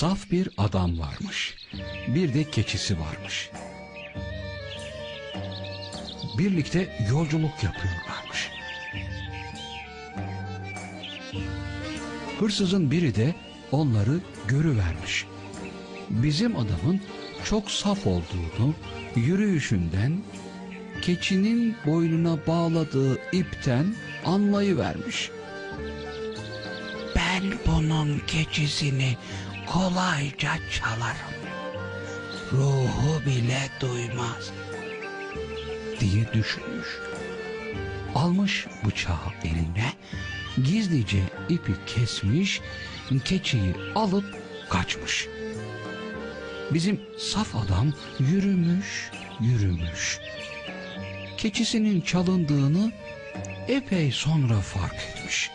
Saf bir adam varmış. Bir de keçisi varmış. Birlikte yolculuk yapıyorlarmış. Hırsızın biri de onları görüvermiş. Bizim adamın çok saf olduğunu yürüyüşünden keçinin boynuna bağladığı ipten anlayıvermiş. Ben bunun keçisini kolayca çalarım. Ruhu bile duymaz. diye düşünmüş. Almış bıçağı eline, gizlice ipi kesmiş, keçiyi alıp kaçmış. Bizim saf adam yürümüş, yürümüş. Keçisinin çalındığını epey sonra fark etmiş.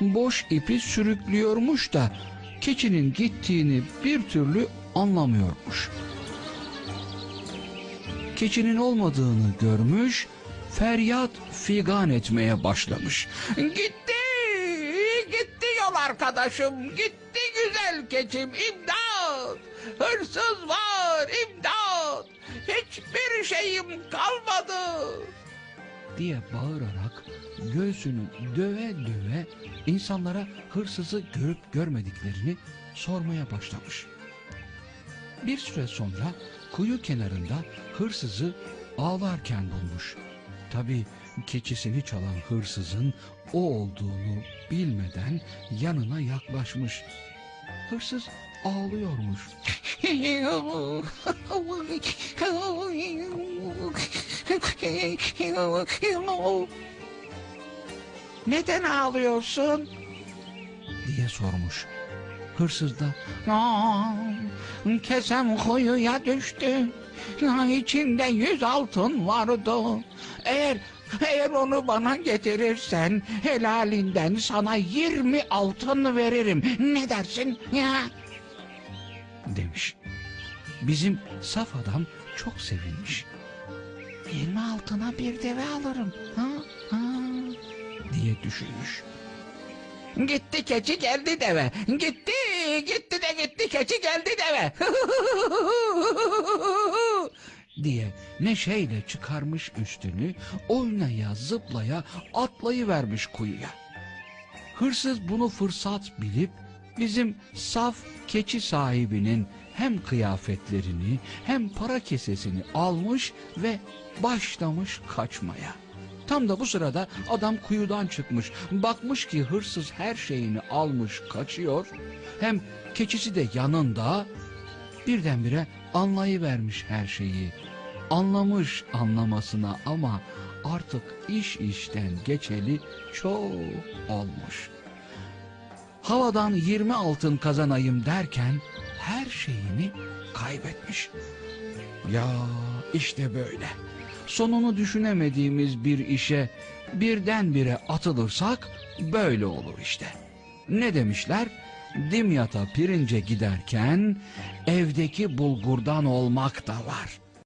Boş ipi sürüklüyormuş da keçinin gittiğini bir türlü anlamıyormuş keçinin olmadığını görmüş, feryat figan etmeye başlamış. Gitti, gitti yol arkadaşım, gitti güzel keçim, imdat! Hırsız var, imdat! Hiçbir şeyim kalmadı. Diye bağırarak göğsünü döve döve insanlara hırsızı görüp görmediklerini sormaya başlamış. Bir süre sonra kuyu kenarında hırsızı ağlarken bulmuş. Tabi keçisini çalan hırsızın o olduğunu bilmeden yanına yaklaşmış. Hırsız ağlıyormuş. Neden ağlıyorsun? diye sormuş. Hırsız da Aa, kesem kuyuya düştü. Ya, içinde yüz altın vardı. Eğer eğer onu bana getirirsen helalinden sana yirmi altın veririm. Ne dersin? Ya? demiş. Bizim saf adam çok sevinmiş Yirmi altına bir deve alırım. Ha? Ha? diye düşünmüş. Gitti keçi geldi deve. Gitti, gitti de gitti keçi geldi deve. diye neşeyle çıkarmış üstünü oynaya zıplaya atlayıvermiş kuyuya. Hırsız bunu fırsat bilip bizim saf keçi sahibinin hem kıyafetlerini hem para kesesini almış ve başlamış kaçmaya. Tam da bu sırada adam kuyudan çıkmış. Bakmış ki hırsız her şeyini almış kaçıyor. Hem keçisi de yanında. Birdenbire anlayıvermiş her şeyi. Anlamış anlamasına ama artık iş işten geçeli çok olmuş. Havadan 20 altın kazanayım derken her şeyini kaybetmiş. Ya işte böyle. Sonunu düşünemediğimiz bir işe birdenbire atılırsak böyle olur işte. Ne demişler? Dimyata pirince giderken evdeki bulgurdan olmak da var.